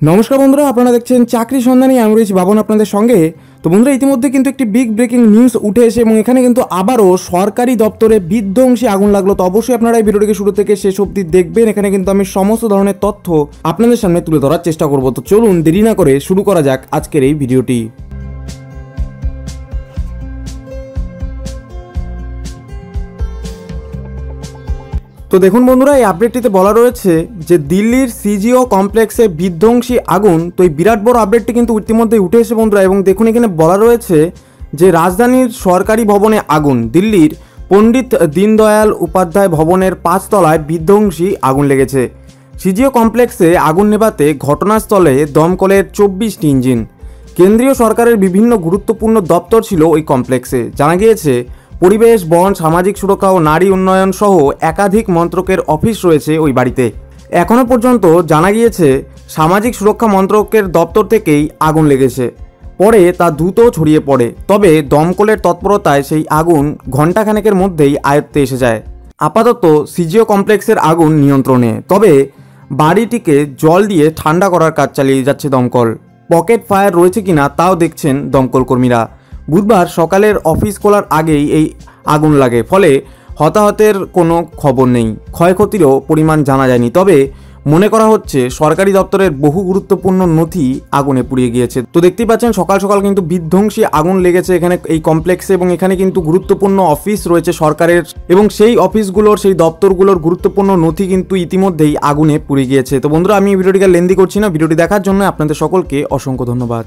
নমস্কার বন্ধুরা, আপনারা দেখছেন চাকরি সন্ধানী, আমি রয়েছি বাবন আপনাদের সঙ্গে। তো বন্ধুরা, ইতিমধ্যে কিন্তু একটি বিগ ব্রেকিং নিউজ উঠে এসে এবং এখানে কিন্তু আবারও সরকারি দপ্তরে বিধ্বংসী আগুন লাগল। তো অবশ্যই আপনারা এই ভিডিওটিকে শুরু থেকে শেষ অবধি দেখবেন। এখানে কিন্তু আমি সমস্ত ধরনের তথ্য আপনাদের সামনে তুলে ধরার চেষ্টা করব। তো চলুন দেরি না করে শুরু করা যাক আজকের এই ভিডিওটি। তো দেখুন বন্ধুরা, এই আপডেটটিতে বলা রয়েছে যে দিল্লির সিজিও কমপ্লেক্সে বিধ্বংসী আগুন। তো এই বিরাট বড় আপডেটটি কিন্তু ইতিমধ্যে উঠে এসে বন্ধুরা, এবং দেখুন এখানে বলা রয়েছে যে রাজধানীর সরকারি ভবনে আগুন। দিল্লির পণ্ডিত দীনদয়াল উপাধ্যায় ভবনের পাঁচতলায় বিধ্বংসী আগুন লেগেছে। সিজিও কমপ্লেক্সে আগুন নেভাতে ঘটনাস্থলে দমকলের চব্বিশটি ইঞ্জিন। কেন্দ্রীয় সরকারের বিভিন্ন গুরুত্বপূর্ণ দপ্তর ছিল ওই কমপ্লেক্সে। জানা গিয়েছে পরিবেশ, বন, সামাজিক সুরক্ষা ও নারী উন্নয়ন সহ একাধিক মন্ত্রকের অফিস রয়েছে ওই বাড়িতে। এখনও পর্যন্ত জানা গিয়েছে, সামাজিক সুরক্ষা মন্ত্রকের দপ্তর থেকেই আগুন লেগেছে। পরে তা দ্রুত ছড়িয়ে পড়ে, তবে দমকলের তৎপরতায় সেই আগুন ঘণ্টাখানেকের মধ্যেই আয়ত্তে এসে যায়। আপাতত সিজিও কমপ্লেক্সের আগুন নিয়ন্ত্রণে, তবে বাড়িটিকে জল দিয়ে ঠান্ডা করার কাজ চালিয়ে যাচ্ছে দমকল। পকেট ফায়ার রয়েছে কিনা তাও দেখছেন দমকল কর্মীরা। বুধবার সকালের অফিস খোলার আগেই এই আগুন লাগে, ফলে হতাহতের কোনো খবর নেই। ক্ষয়ক্ষতিরও পরিমাণ জানা যায়নি। তবে মনে করা হচ্ছে, সরকারি দপ্তরের বহু গুরুত্বপূর্ণ নথি আগুনে পুড়িয়ে গিয়েছে। তো দেখতেই পাচ্ছেন, সকাল সকাল কিন্তু বিধ্বংসী আগুন লেগেছে এখানে এই কমপ্লেক্সে এবং এখানে কিন্তু গুরুত্বপূর্ণ অফিস রয়েছে সরকারের এবং সেই অফিসগুলোর, সেই দপ্তরগুলোর গুরুত্বপূর্ণ নথি কিন্তু ইতিমধ্যেই আগুনে পুড়ে গিয়েছে। তো বন্ধুরা, আমি ভিডিওটিকে লেন্দি করছি না। ভিডিওটি দেখার জন্য আপনাদের সকলকে অসংখ্য ধন্যবাদ।